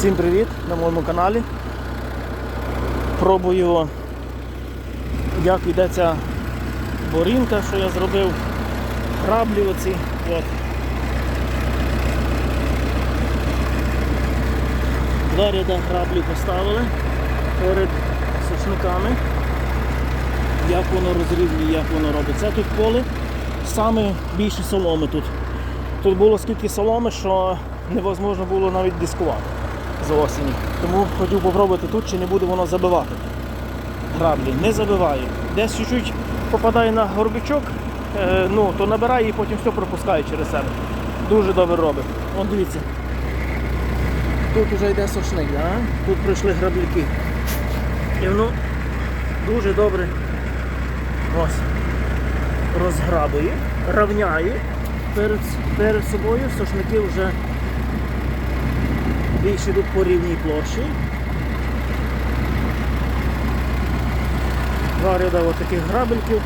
Всім привіт на моєму каналі. Пробую, як йде ця борінка, що я зробив. Краблі оці. От. Два ряда граблі поставили перед сушниками. Як воно розрівнює, як воно робить. Це тут поле саме більше соломи тут. Тут було скільки соломи, що невозможно було навіть дискувати з осені. Тому хотів попробувати тут, чи не буде воно забивати. Граблі не забиває. Десь чуть-чуть попадає на горбичок, е, ну, то набирає і потім все пропускає через себе. Дуже добре робить. Вон дивіться. Тут вже йде сошник, да? тут пройшли грабліки. І воно дуже добре ось розграбує, равняє перед, перед собою сошники вже більше йдуть по рівній площі. Два ряда таких грабельків.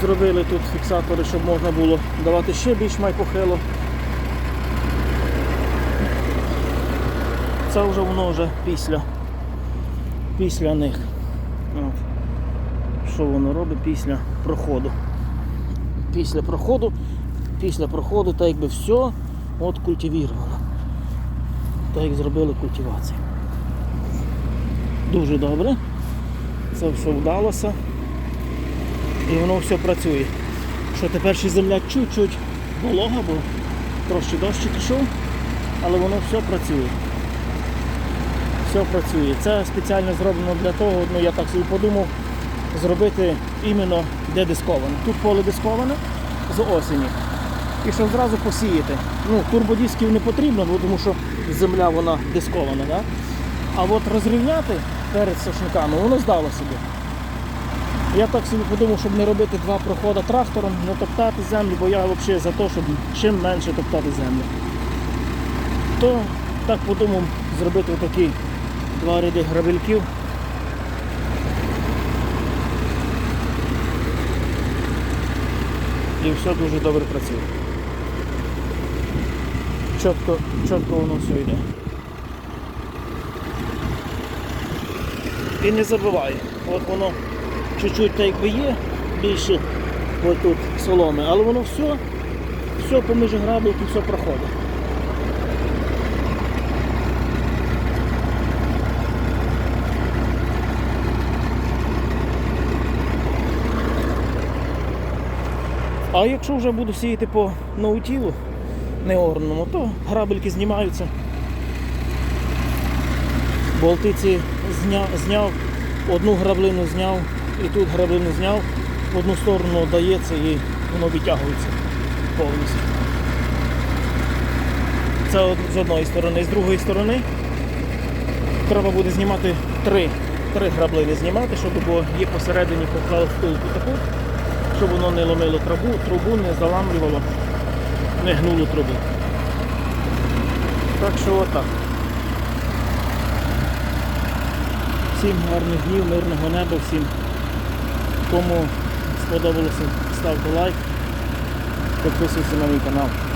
Зробили тут фіксатори, щоб можна було давати ще більш майпохило. Це вже воно вже після, після них. Що воно робить після проходу. Після проходу, після проходу, так якби все от культивіровано. Так як зробили культивацію. Дуже добре. Це все вдалося. І воно все працює. Що тепер ще земля чуть-чуть волога, бо трошки дощик пішов, але воно все працює. Все працює. Це спеціально зроблено для того, ну я так собі подумав, зробити іменно де дисковане. Тут поле дисковане з осені. І щоб зразу посіяти. Ну, турбодисків не потрібно, бо тому що земля вона дискована. Да? А от розрівняти перед сошниками воно здало собі. Я так собі подумав, щоб не робити два проходи трактором, не топтати землю, бо я взагалі за те, щоб чим менше топтати землю. То так подумав зробити отакі два ряди грабельків. І все дуже добре працює. Чітко, чітко воно все йде. І не забиває. От воно чуть-чуть так якби є, більше ось тут соломи, але воно все, все поміж грабельки, все проходить. А якщо вже буду сіяти по наутілу неорному, то грабельки знімаються. Болтиці зняв, зняв, одну граблину зняв і тут граблину зняв, в одну сторону дається і воно витягується повністю. Це з одної сторони, з другої сторони треба буде знімати три, три граблини знімати, щоб бо є посередині поклали втулку таку, щоб воно не ломило трубу, трубу не заламлювало, не гнуло трубу. Так що отак. Всім гарних днів, мирного неба, всім. Кому сподобалося, ставте лайк, підписуйтесь на мій канал.